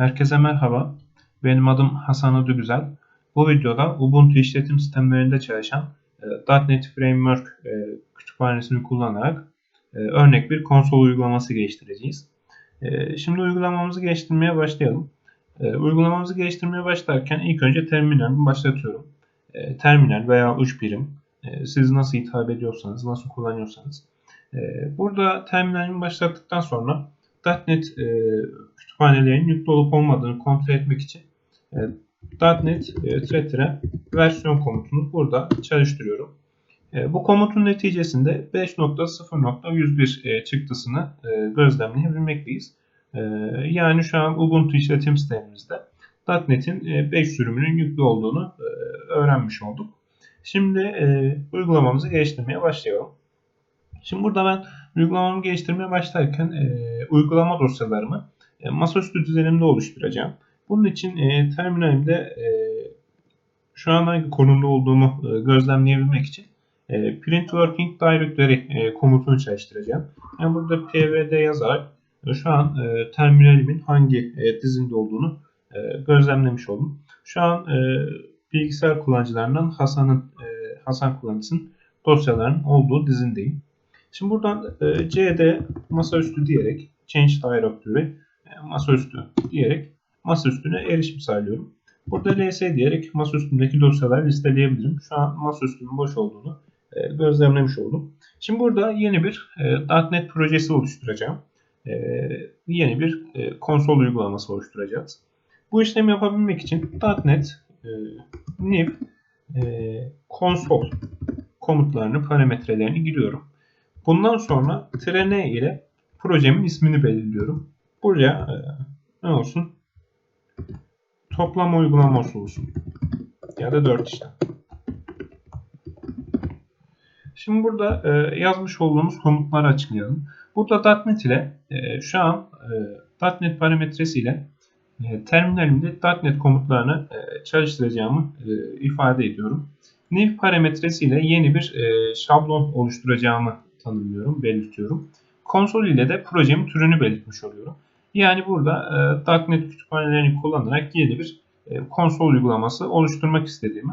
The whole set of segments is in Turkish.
Herkese merhaba. Benim adım Hasan Adıgüzel. Bu videoda Ubuntu işletim sistemlerinde çalışan e, .NET Framework e, kütüphanesini kullanarak e, örnek bir konsol uygulaması geliştireceğiz. Şimdi uygulamamızı geliştirmeye başlayalım. Uygulamamızı geliştirmeye başlarken ilk önce terminalimi başlatıyorum. Terminal veya uç birim siz nasıl hitap ediyorsanız, nasıl kullanıyorsanız. Burada terminalimi başlattıktan sonra .NET e, kütüphanelerinin yüklü olup olmadığını kontrol etmek için e, .NET e, versiyon komutunu burada çalıştırıyorum. E, bu komutun neticesinde 5.0.101 e, çıktısını e, gözlemleyebilmekteyiz. E, yani şu an Ubuntu işletim sistemimizde .NET'in e, 5 sürümünün yüklü olduğunu e, öğrenmiş olduk. Şimdi e, uygulamamızı geliştirmeye başlayalım. Şimdi burada ben uygulamamı geliştirmeye başlarken e, uygulama dosyalarımı e, masaüstü düzenimde oluşturacağım. Bunun için e, terminalimde e, şu an hangi konumda olduğumu e, gözlemleyebilmek için e, print working directory e, komutunu çalıştıracağım. Yani burada pvd yazarak e, şu an e, terminalimin hangi e, dizinde olduğunu e, gözlemlemiş oldum. Şu an e, bilgisayar kullanıcılarından Hasan'ın e, Hasan kullanıcısının dosyaların olduğu dizindeyim. Şimdi buradan e, cd masaüstü diyerek change directory e, masaüstü diyerek masaüstüne erişim sağlıyorum. Burada ls diyerek masaüstündeki dosyaları listeleyebilirim. Şu an masaüstünün boş olduğunu e, gözlemlemiş oldum. Şimdi burada yeni bir e, .NET projesi oluşturacağım. E, yeni bir e, konsol uygulaması oluşturacağız. Bu işlemi yapabilmek için .NET e, new e, konsol komutlarını, parametrelerini giriyorum. Bundan sonra n ile projemin ismini belirliyorum. Buraya e, ne olsun? Toplama uygulaması olsun. Ya da 4 işlem. Şimdi burada e, yazmış olduğumuz komutları açıklayalım. Burada .NET ile e, şu an e, .NET parametresi ile terminalimde .NET komutlarını çalıştıracağımı ifade ediyorum. New parametresi ile yeni bir şablon oluşturacağımı tanımlıyorum, belirtiyorum. Konsol ile de projemin türünü belirtmiş oluyorum. Yani burada e, .NET kütüphanelerini kullanarak yeni bir e, konsol uygulaması oluşturmak istediğimi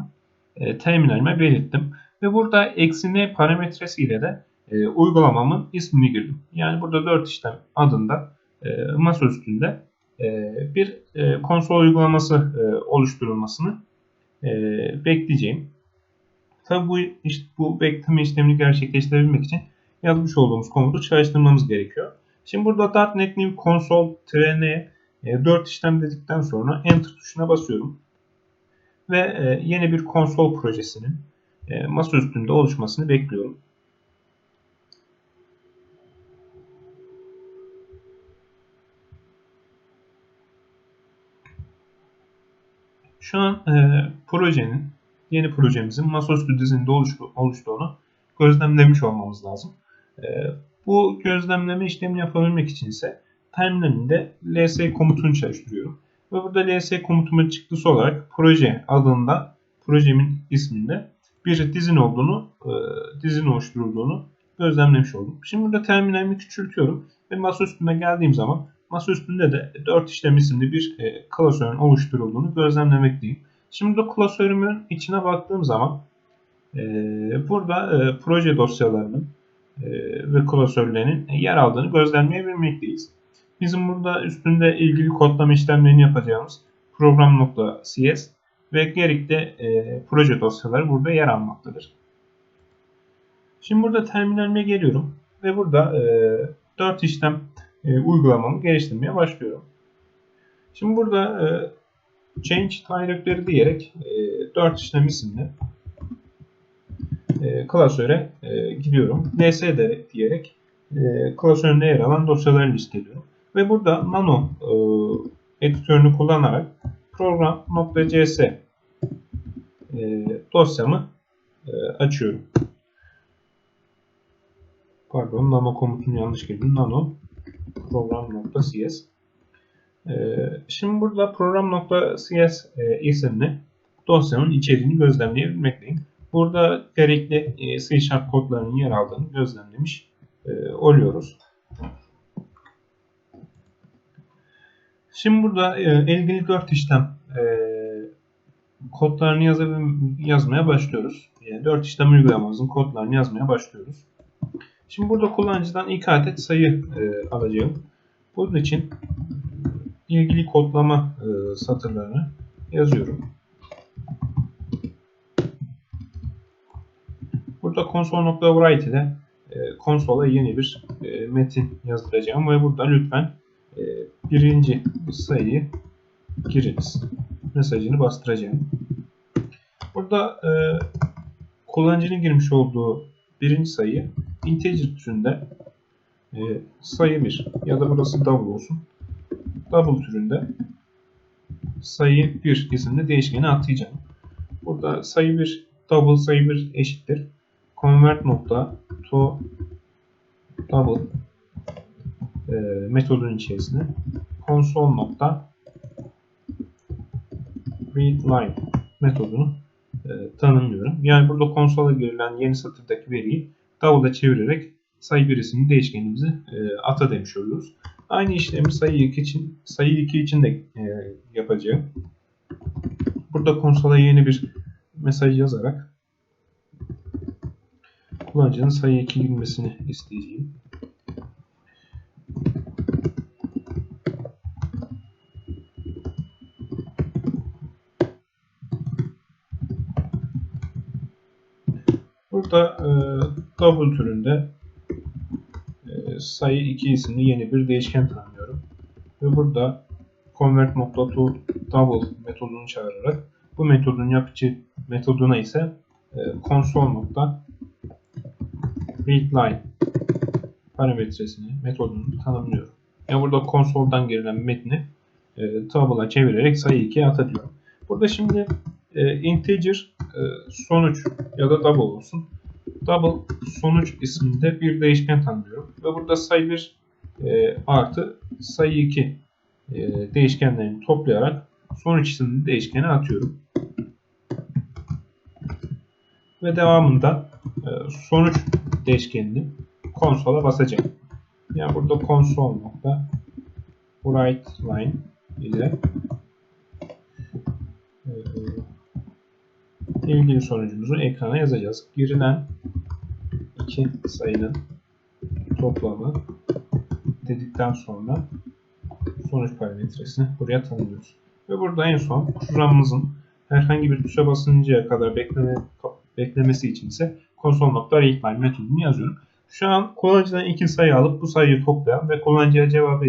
e, terminalime belirttim. Ve burada eksi parametresi ile de e, uygulamamın ismini girdim. Yani burada 4 işlem adında e, masa üstünde e, bir e, konsol uygulaması e, oluşturulmasını e, bekleyeceğim. Tabi bu, işte, bu bekleme işlemini gerçekleştirebilmek için yazmış olduğumuz komutu çalıştırmamız gerekiyor. Şimdi burada .NET New Console N 4 işlem dedikten sonra Enter tuşuna basıyorum. Ve e, yeni bir konsol projesinin e, masa üstünde oluşmasını bekliyorum. Şu an e, projenin, yeni projemizin masaüstü dizinde oluştu, oluştuğunu gözlemlemiş olmamız lazım. E, bu gözlemleme işlemini yapabilmek için ise terminalinde ls komutunu çalıştırıyorum. Ve burada ls komutumun çıktısı olarak proje adında projemin isminde bir dizin olduğunu, e, dizin oluşturulduğunu gözlemlemiş oldum. Şimdi burada terminalimi küçültüyorum ve masa üstüne geldiğim zaman masa üstünde de 4 işlem isimli bir e, klasörün oluşturulduğunu gözlemlemekteyim. Şimdi burada klasörümün içine baktığım zaman e, burada proje dosyalarının ve klasörlerinin yer aldığını gözlemleyebilmekteyiz. Bizim burada üstünde ilgili kodlama işlemlerini yapacağımız program.cs ve gerekli e, proje dosyaları burada yer almaktadır. Şimdi burada terminalime geliyorum ve burada e, 4 işlem e, uygulamamı geliştirmeye başlıyorum. Şimdi burada e, change directory diyerek e, 4 işlem isimli e, klasöre e, gidiyorum. nsd diyerek e, klasöründe yer alan dosyaları listeliyorum. Ve burada nano e, editörünü kullanarak program.cs e, dosyamı e, açıyorum. Pardon nano komutunu yanlış girdim. Nano program.cs e, Şimdi burada program.cs e, isimli dosyanın içeriğini gözlemleyebilmekteyim. Burada gerekli e, C Sharp kodlarının yer aldığını gözlemlemiş e, oluyoruz. Şimdi burada e, ilgili 4 işlem e, kodlarını yazmaya başlıyoruz. Yani 4 işlem uygulamamızın kodlarını yazmaya başlıyoruz. Şimdi burada kullanıcıdan ilk adet sayı e, alacağım. Bunun için ilgili kodlama e, satırlarını yazıyorum. Burada console.write ile e, konsola yeni bir e, metin yazdıracağım ve burada lütfen e, birinci sayıyı giriniz mesajını bastıracağım. Burada e, kullanıcının girmiş olduğu birinci sayı integer türünde e, sayı 1 ya da burası double olsun. Double türünde sayı 1 isimli değişkeni atayacağım. Burada sayı 1 double sayı 1 eşittir. Convert nokta to double e, metodun içerisine console nokta readline metodunu e, tanımlıyorum. Yani burada konsola girilen yeni satırdaki veriyi double'a çevirerek sayı 1 isimli değişkenimizi e, ata demiş oluyoruz. Aynı işlemi sayı 2 için sayı 2 için de e, yapacağım. Burada konsola yeni bir mesaj yazarak kullanıcının sayı 2 girmesini isteyeceğim. Burada e, double türünde e, sayı 2 isimli yeni bir değişken tanımlıyorum. Ve burada convert.to double metodunu çağırarak bu metodun yapıcı metoduna ise e, console.readline parametresini, metodunu tanımlıyorum. Yani burada konsoldan girilen metni e, table'a çevirerek sayı 2'ye atabiliyorum. Burada şimdi e, integer e, sonuç ya da double olsun. Double sonuç isminde bir değişken tanımlıyorum. Ve burada sayı 1 e, artı sayı 2 e, değişkenlerini toplayarak sonuç isimli değişkeni atıyorum. Ve devamında e, sonuç değişkenini konsola basacağım. Yani burada console nokta write line ile e, ilgili sonucumuzu ekrana yazacağız. Girilen iki sayının toplamı dedikten sonra sonuç parametresini buraya tanımlıyoruz. Ve burada en son programımızın herhangi bir tuşa basıncaya kadar bekleme, beklemesi için ise console.readline metodunu yazıyorum. Şu an kullanıcıdan iki sayı alıp bu sayıyı toplayan ve kullanıcıya cevabı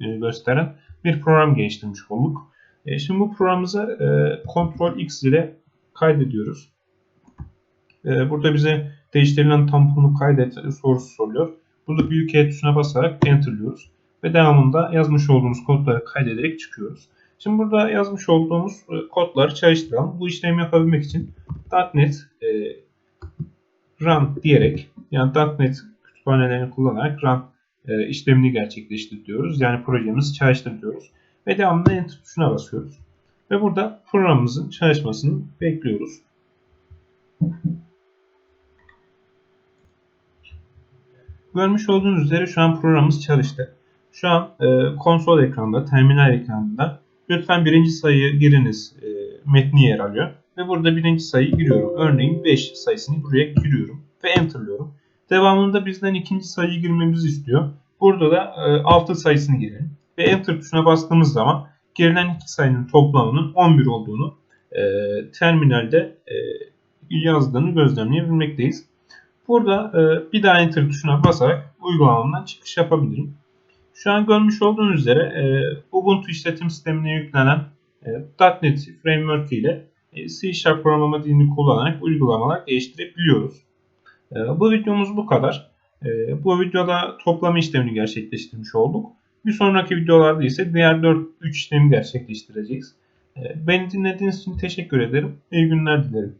e, gösteren bir program geliştirmiş olduk. E, şimdi bu programımızı e, Ctrl X ile kaydediyoruz. Burada bize değiştirilen tamponu kaydet sorusu soruyor. Burada büyük E tuşuna basarak enterliyoruz. Ve devamında yazmış olduğumuz kodları kaydederek çıkıyoruz. Şimdi burada yazmış olduğumuz kodları çalıştıralım. Bu işlemi yapabilmek için .NET run diyerek yani .NET kütüphanelerini kullanarak run e, işlemini gerçekleştir diyoruz. Yani projemizi çalıştır diyoruz. Ve devamında enter tuşuna basıyoruz. Ve burada programımızın çalışmasını bekliyoruz. Görmüş olduğunuz üzere şu an programımız çalıştı. Şu an e, konsol ekranda, terminal ekranında lütfen birinci sayıyı giriniz e, metni yer alıyor. Ve burada birinci sayıyı giriyorum. Örneğin 5 sayısını buraya giriyorum ve enterlıyorum. Devamında bizden ikinci sayıyı girmemizi istiyor. Burada da e, 6 sayısını girelim. Ve enter tuşuna bastığımız zaman girilen iki sayının toplamının 11 olduğunu e, terminalde e, yazdığını gözlemleyebilmekteyiz. Burada e, bir daha enter tuşuna basarak uygulamamdan çıkış yapabilirim. Şu an görmüş olduğunuz üzere e, Ubuntu işletim sistemine yüklenen e, .NET Framework ile e, C Sharp programlama dilini kullanarak uygulamalar geliştirebiliyoruz. E, bu videomuz bu kadar. E, bu videoda toplama işlemini gerçekleştirmiş olduk. Bir sonraki videolarda ise diğer 4-3 işlemi gerçekleştireceğiz. Beni dinlediğiniz için teşekkür ederim. İyi günler dilerim.